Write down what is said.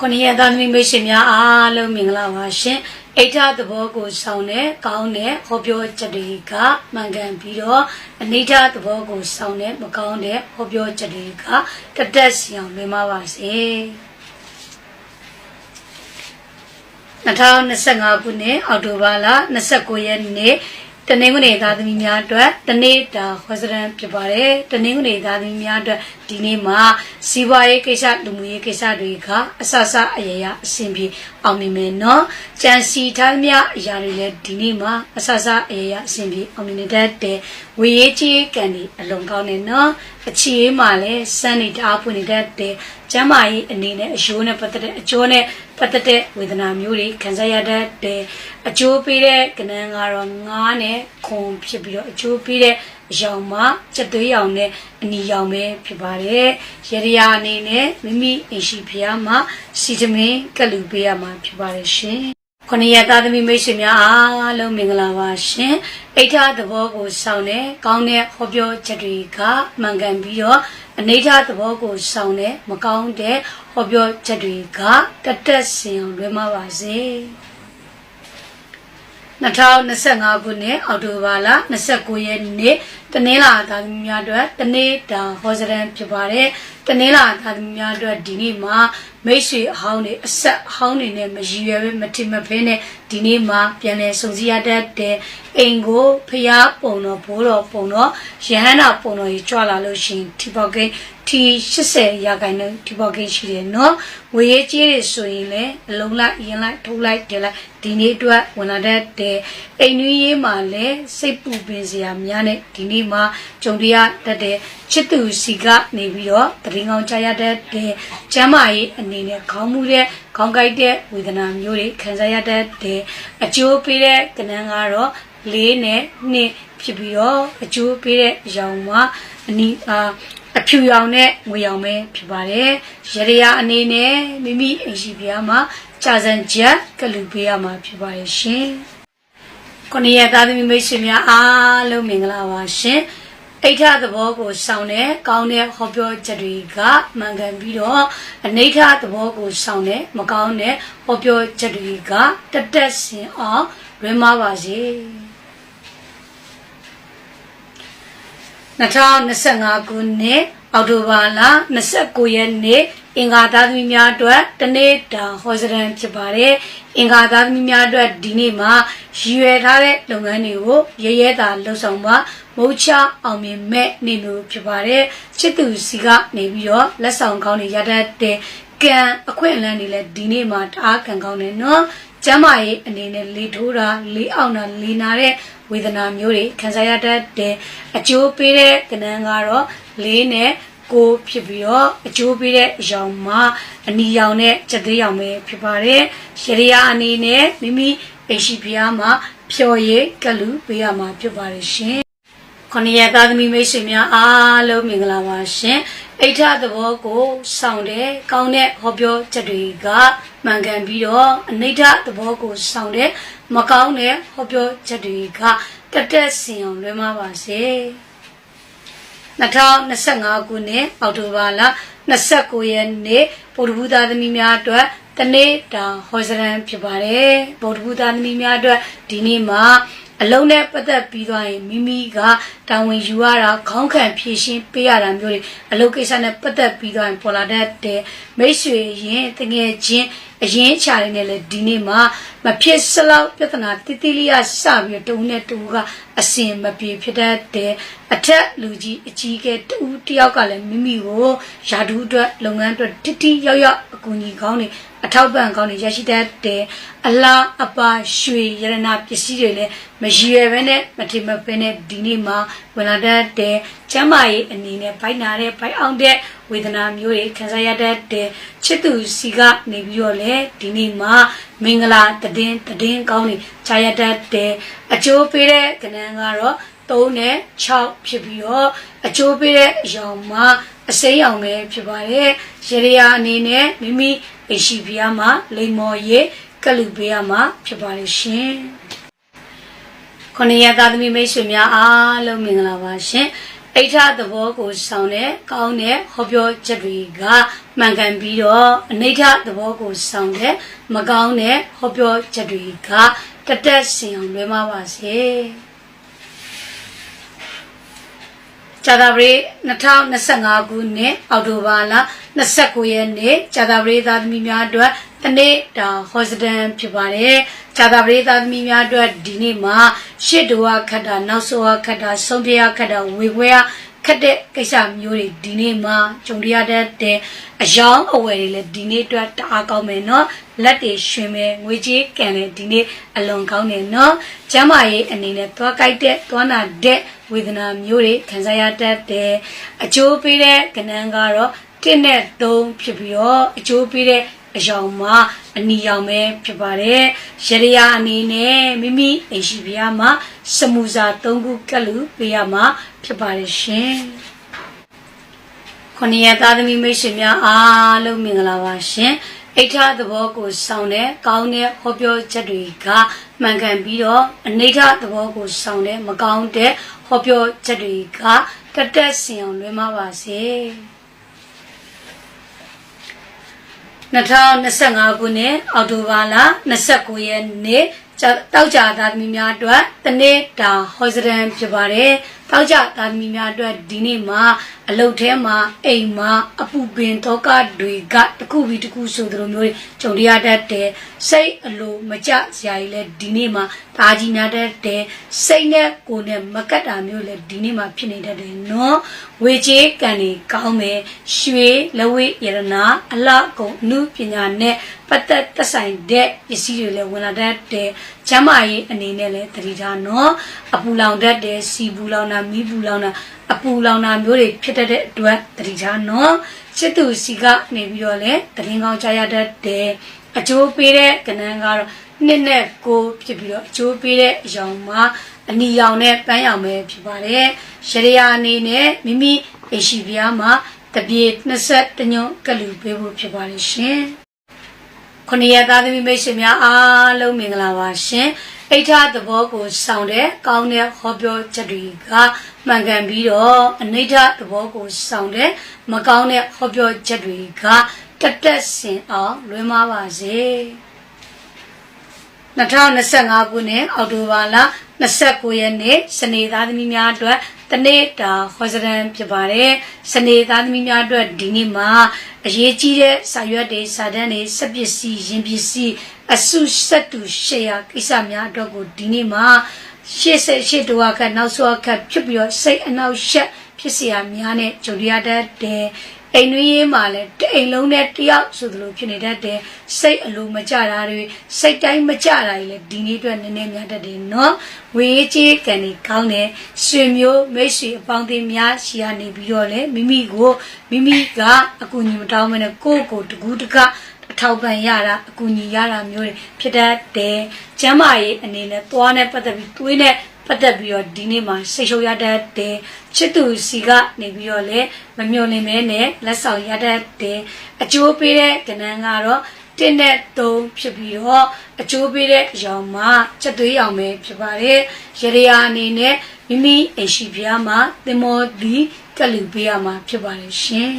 ခொနည်းသားသမီးမိတ်ဆွေများအားလုံးမင်္ဂလာပါရှင်အိဋ္ဌသဘောကိုဆောင်တဲ့ကောင်းတဲ့ဟောပြောချက်တွေကမှန်ကန်ပြီးတော့အနိဋ္ဌသဘောကိုဆောင်တဲ့မကောင်းတဲ့ဟောပြောချက်တွေကတတက်စီအောင်လွင်ပါပါစေ2025ခုနှစ်အောက်တိုဘာလ29ရက်နေ့တနင်္ဂနွေသားသမီးများအတွက်တနေ့တာခွဲစရန်ဖြစ်ပါတယ်တနင်္ဂနွေသားသမီးများအတွက် ဒီနေ့မှာစီးပွားရေးကိစ္စလူမှုရေးကိစ္စတွေကအဆအဆအရရအဆင်ပြေအောင်မြင်မယ်နော်ကြံစီထားမြအရာတွေလည်းဒီနေ့မှာအဆအဆအရရအဆင်ပြေအောင်မြင်တတ်တဲ့ဝေရေးကြီးကံဒီအလုံးကောင်းနေနော်အခြေအေးမှာလည်းစမ်းနေတအားဖွင့်နေတတ်တဲ့ကျမ်းမာရေးအနေနဲ့အယိုးနဲ့ပတ်သက်တဲ့အကျိုးနဲ့ပတ်သက်တဲ့ဝေဒနာမျိုးတွေခံစားရတတ်တဲ့အကျိုးပေးတဲ့ကဏ္ဍကတော့ငားနဲ့ခွန်ဖြစ်ပြီးတော့အကျိုးပေးတဲ့ အယောင်မှာစက်သွေးရောင်နဲ့အနီရောင်ပဲဖြစ်ပါတယ်ရရရာအနေနဲ့မိမိအိမ်ရှိဖျားမှာစီသမင်းကလူပေးရမှာဖြစ်ပါတယ်ရှင်ခொနည်းရသားသမီးမိတ်ဆွေများအားလုံးမင်္ဂလာပါရှင်အိဋ္ဌသဘောကိုဆောင်တဲ့ကောင်းတဲ့ဟောပြောချက်တွေကမှန်ကန်ပြီးတော့အနိဋ္ဌသဘောကိုဆောင်တဲ့မကောင်းတဲ့ဟောပြောချက်တွေကတတက်စင်အောင်လွဲမှာပါစေ 2025ခုနှစ်အောက်တိုဘာလ29ရက်နေ့တနင်္လာသားသမီးများအတွက်တနေ့တာဟောစရန်ဖြစ်ပါတယ်တနင်္လာသားသမီးများအတွက်ဒီနေ့မှာမိတ်ဆွေအဟောင်းတွေအဆက်အဟောင်းတွေနဲ့မရည်ရွယ်ပဲမထင်မဖဲနဲ့ဒီနေ့မှာပြန်လည်စုံစည်းရတတ်တဲ့အိမ်ကိုဖျားပုံတော်ဘိုးတော်ပုံတော်ရဟန္တာပုံတော်ကြီးကြွလာလို့ရှိရင်ဒီပေါကိန်း ဒီ80ရာခိုင်နှုန်းဒီပေါကိန်းရှိတယ်နော်ဝေရေးကြီးတွေဆိုရင်လည်းအလုံးလိုက်ရင်လိုက်ထိုးလိုက်တယ်လိုက်ဒီနေ့အတွက်ဝင်လာတတ်တဲ့အိမ်နွေးရေးမှာလည်းစိတ်ပူပင်စရာများနဲ့ဒီနေ့မှာကြုံရတတ်တဲ့ချစ်သူစီကနေပြီးတော့တရင်ကောင်းချရတတ်တဲ့ကျမ်းမာရေးအနေနဲ့ခေါင်းမှုတဲ့ခေါင်းကိုက်တဲ့ဝေဒနာမျိုးတွေခံစားရတတ်တဲ့အကျိုးပေးတဲ့ကဏ္ဍကတော့လေးနဲ့နှစ်ဖြစ်ပြီးတော့အကျိုးပေးတဲ့အရောင်မှာအနီးအာ အဖြူရောင်နဲ့ငွေရောင်ပဲဖြစ်ပါတယ်ရရရာအနေနဲ့မိမိအိမ်ရှိပြားမှာကြာစံချက်ကလူပေးရမှာဖြစ်ပါတယ်ရှင်ခொနည်းရသားသမီးမိတ်ဆွေများအားလုံးမင်္ဂလာပါရှင်အိဋ္ဌသဘောကိုဆောင်တဲ့ကောင်းတဲ့ဟောပြောချက်တွေကမှန်ကန်ပြီးတော့အနိဋ္ဌသဘောကိုဆောင်တဲ့မကောင်းတဲ့ဟောပြောချက်တွေကတက်တက်ဆင်အောင်လွင်မပါစေ 2025ခုနှစ်အောက်တိုဘာလ29ရက်နေ့အင်္ဂါသားသမီးများအတွက်တနေ့တာဟောစရန်ဖြစ်ပါတယ်အင်္ဂါသားသမီးများအတွက်ဒီနေ့မှာရည်ရွယ်ထားတဲ့လုပ်ငန်းတွေကိုရဲရဲတာလှုပ်ဆောင်ပါမုတ်ချအောင်မြင်မဲ့နေလို့ဖြစ်ပါတယ်ချစ်သူစီကနေပြီးတော့လက်ဆောင်ကောင်းတွေရတတ်တဲ့ကံအခွင့်အလမ်းတွေလည်းဒီနေ့မှာတအားကံကောင်းတယ်နော်ကျမ်းမာရေးအနေနဲ့လေထိုးတာလေးအောင်တာလေနာတဲ့ ဝေဒနာမျိုးတွေခံစားရတတ်တဲ့အကျိုးပေးတဲ့ကဏ္ဍကတော့လေးနဲ့ကိုဖြစ်ပြီးတော့အကျိုးပေးတဲ့အရောင်မှာအနီရောင်နဲ့စက်သေးရောင်ပဲဖြစ်ပါတယ်။ရှရီယာအနေနဲ့မိမိအိမ်ရှိဖျားမှာဖြော်ရည်ကလူပေးရမှာဖြစ်ပါတယ်ရှင်။ခொနည်းရသားသမီးမိတ်ဆွေများအားလုံးမင်္ဂလာပါရှင်။ အိဋ္ဌသဘောကိုဆောင်တဲ့ကောင်းတဲ့ဟောပြောချက်တွေကမှန်ကန်ပြီးတော့အနိဋ္ဌသဘောကိုဆောင်တဲ့မကောင်းတဲ့ဟောပြောချက်တွေကတက်တက်စင်အောင်လွှဲမပါစေ။2025ခုနှစ်အောက်တိုဘာလ29ရက်နေ့ဗုဒ္ဓဘုရားသမီးများအတွက်တနေ့တာဟောစရန်ဖြစ်ပါတယ်ဗုဒ္ဓဘုရားသမီးများအတွက်ဒီနေ့မှာ အလုံးနဲ့ပတ်သက်ပြီးသွားရင်မိမိကတာဝန်ယူရတာခေါင်းခံဖြည့်ရှင်းပေးရတာမျိုးတွေအလုပ်ကိစ္စနဲ့ပတ်သက်ပြီးသွားရင်ပေါ်လာတတ်တဲ့မိတ်ဆွေရင်တကယ်ချင်းအရင်ချာရင်းနဲ့လည်းဒီနေ့မှာမဖြစ်စလောက်ပြဿနာတိတိလေးရစပြီးတုံနဲ့တူကအစင်မပြေဖြစ်တတ်တဲ့အထက်လူကြီးအကြီးကဲတူတယောက်ကလည်းမိမိကိုယာဒူးအတွက်လုပ်ငန်းအတွက်တိတိရောက်ရောက်အကူအညီကောင်းနေ အထောက်ပံ့ကောင်းနေရရှိတတ်တဲ့အလားအပါရွှေရတနာပစ္စည်းတွေလည်းမရည်ရွယ်ပဲနဲ့မထင်မဖဲနဲ့ဒီနေ့မှာဝင်လာတတ်တဲ့ကျမ်းမာရေးအနေနဲ့ဘိုက်နာတဲ့ဘိုက်အောင်တဲ့ဝေဒနာမျိုးတွေခံစားရတတ်တဲ့ချစ်သူစီကနေပြီးတော့လေဒီနေ့မှာမင်္ဂလာတည်င်းတည်င်းကောင်းနေခြာရတတ်တဲ့အကျိုးပေးတဲ့ကဏ္ဍကတော့ 3နဲ့6ဖြစ်ပြီးတော့အကျိုးပေးတဲ့အရောင်မှာအစိမ်းရောင်ပဲဖြစ်ပါတယ်ရေရယာအနေနဲ့မိမိအရှိဖျားမှာလိမ္မော်ရည်ကလူပေးရမှာဖြစ်ပါတယ်ရှင်ခொနည်းရသားသမီးမိတ်ဆွေများအားလုံးမင်္ဂလာပါရှင်အိဋ္ဌသဘောကိုဆောင်တဲ့ကောင်းတဲ့ဟောပြောချက်တွေကမှန်ကန်ပြီးတော့အနိဋ္ဌသဘောကိုဆောင်တဲ့မကောင်းတဲ့ဟောပြောချက်တွေကတတက်စင်အောင်လွဲမပါစေ ကြာသပတေး2025ခုနှစ်အောက်တိုဘာလ29ရက်နေ့ကြာသပတေးသားသမီးများအတွက်တနေ့တာဟောစတန်ဖြစ်ပါတယ်ကြာသပတေးသားသမီးများအတွက်ဒီနေ့မှာရှစ်တော်ခတ်တာနောက်ဆိုခတ်တာဆုံးပြရခတ်တာဝေခွဲရခက်တဲ့ကိစ္စမျိုးတွေဒီနေ့မှာကြုံရတဲ့အယောင်အဝယ်တွေလည်းဒီနေ့အတွက်တအားကောင်းမယ်နော်လက်တွေရှင်မယ်ငွေကြေးကန်လည်းဒီနေ့အလွန်ကောင်းတယ်နော်ကျမ်းမာရေးအနေနဲ့သွားကြိုက်တဲ့သွားနာတဲ့ ဝေဒနာမျိုးတွေခံစားရတတ်တယ်အကျိုးပေးတဲ့ကဏ္ဍကတော့1နဲ့3ဖြစ်ပြီးတော့အကျိုးပေးတဲ့အယောင်မှာအနီရောင်ပဲဖြစ်ပါတယ်ရရယာအနေနဲ့မိမိအိမ်ရှိပြားမှာစမူစာ၃ခုကတ်လူပေးရမှာဖြစ်ပါတယ်ရှင်ခொနည်းသားသမီးမိတ်ဆွေများအားလုံးမင်္ဂလာပါရှင် အိဋ္ဌသဘောကိုဆောင်တဲ့ကောင်းတဲ့ဟောပြောချက်တွေကမှန်ကန်ပြီးတော့အနိဋ္ဌသဘောကိုဆောင်တဲ့မကောင်းတဲ့ဟောပြောချက်တွေကတတက်စင်အောင်လွှဲမပါစေ2025ခုနှစ်အောက်တိုဘာလ29ရက်နေ့တောက်ကြသားသမီးများအတွက်တနေ့တာဟောစရန်ဖြစ်ပါတယ်တောက်ကြသားသမီးများအတွက်ဒီနေ့မှာ အလုတ်ထဲမှာအိမ်မှာအပူပင်သောကတွေကတစ်ခုပြီးတစ်ခုဆိုသလိုမျိုးကြုံရတတ်တယ်စိတ်အလိုမကြစရာကြီးလဲဒီနေ့မှာဒါကြီးများတတ်တယ်စိတ်နဲ့ကိုယ်နဲ့မကတ်တာမျိုးလဲဒီနေ့မှာဖြစ်နေတတ်တယ်နော်ဝေချေကံတွေကောင်းမယ်ရွှေလက်ဝဲရတနာအလှကုံအမှုပညာနဲ့ပတ်သက်သက်ဆိုင်တဲ့ပစ္စည်းတွေလည်းဝင်လာတတ်တယ်ကျမ်းမာရေးအနေနဲ့လည်းတတိထားနော်အပူလောင်တတ်တယ်စီပူလောင်တာမီးပူလောင်တာအပူလောင်တာမျိုးတွေဖြစ်တတ်တဲ့အတွက်တတိထားနော်စစ်သူစီကနေပြီးတော့လည်းတရင်ကောင်းကြားရတတ်တယ် အကျိုးပေးတဲ့ကဏ္ဍကတော့နှစ်နဲ့ကိုဖြစ်ပြီးတော့အကျိုးပေးတဲ့အယောင်မှာအနီရောင်နဲ့ပန်းရောင်ပဲဖြစ်ပါတယ်ရရယာအနေနဲ့မိမိအိရှိပြားမှာတပြေ20တညွန့်ကလူပေးဖို့ဖြစ်ပါတယ်ရှင်ခொနည်းသားသမီးမိတ်ဆွေများအားလုံးမင်္ဂလာပါရှင်အိဋ္ဌသဘောကိုဆောင်တဲ့ကောင်းတဲ့ဟောပြောချက်တွေကမှန်ကန်ပြီးတော့အနိဋ္ဌသဘောကိုဆောင်တဲ့မကောင်းတဲ့ဟောပြောချက်တွေက တက်တက်စင်အောင်လွှဲမပါစေ2025ခုနှစ်အောက်တိုဘာလ29ရက်နေ့စနေသားသမီးများအတွက်တနေ့တာဟောစရန်ဖြစ်ပါတယ်စနေသားသမီးများအတွက်ဒီနေ့မှာအရေးကြီးတဲ့စာရွက်တွေစာတမ်းတွေစက်ပစ္စည်းရင်ပစ္စည်းအစုဆက်တူရှယ်ယာကိစ္စများအတွက်ကိုဒီနေ့မှာရှေ့ဆက်ရှေ့တူအခက်နောက်ဆုံးအခက်ဖြစ်ပြီးတော့စိတ်အနှောက်ယှက်ဖြစ်เสียများနဲ့ကြုံရတတ်တယ် အိမ်တွင်းရေးမှာလည်းတအိမ်လုံးနဲ့တယောက်ဆိုသလိုဖြစ်နေတတ်တယ်စိတ်အလိုမကြတာတွေစိတ်တိုင်းမကြတာတွေလည်းဒီနေ့အတွက်နည်းနည်းများတတ်တယ်နော်ဝေးကြီးကန်ဒီကောင်းတယ်ဆွေမျိုးမိတ်ဆွေအပေါင်းအသင်းများရှိရနေပြီးတော့လေမိမိကိုမိမိကအကူအညီမတောင်းမနဲ့ကိုယ့်ကိုတကူးတကအထောက်ပံ့ရတာအကူအညီရတာမျိုးတွေဖြစ်တတ်တယ်ကျမ်းမာရေးအနေနဲ့သွားနဲ့ပတ်သက်ပြီးတွေးနဲ့ ပတ်သက်ပြီးတော့ဒီနေ့မှာစိတ်ရှုပ်ရတတ်တယ်ချစ်သူစီကနေပြီးတော့လည်းမမျော်လင့်မဲနဲ့လက်ဆောင်ရတတ်တယ်အကျိုးပေးတဲ့ကဏ္ဍကတော့တင်းနဲ့သုံးဖြစ်ပြီးတော့အကျိုးပေးတဲ့အရောင်မှာချက်သွေးရောင်ပဲဖြစ်ပါတယ်ရရယာအနေနဲ့မိမိအိမ်ရှိပြားမှာသင်္ဘောဒီကလူပေးရမှာဖြစ်ပါတယ်ရှင်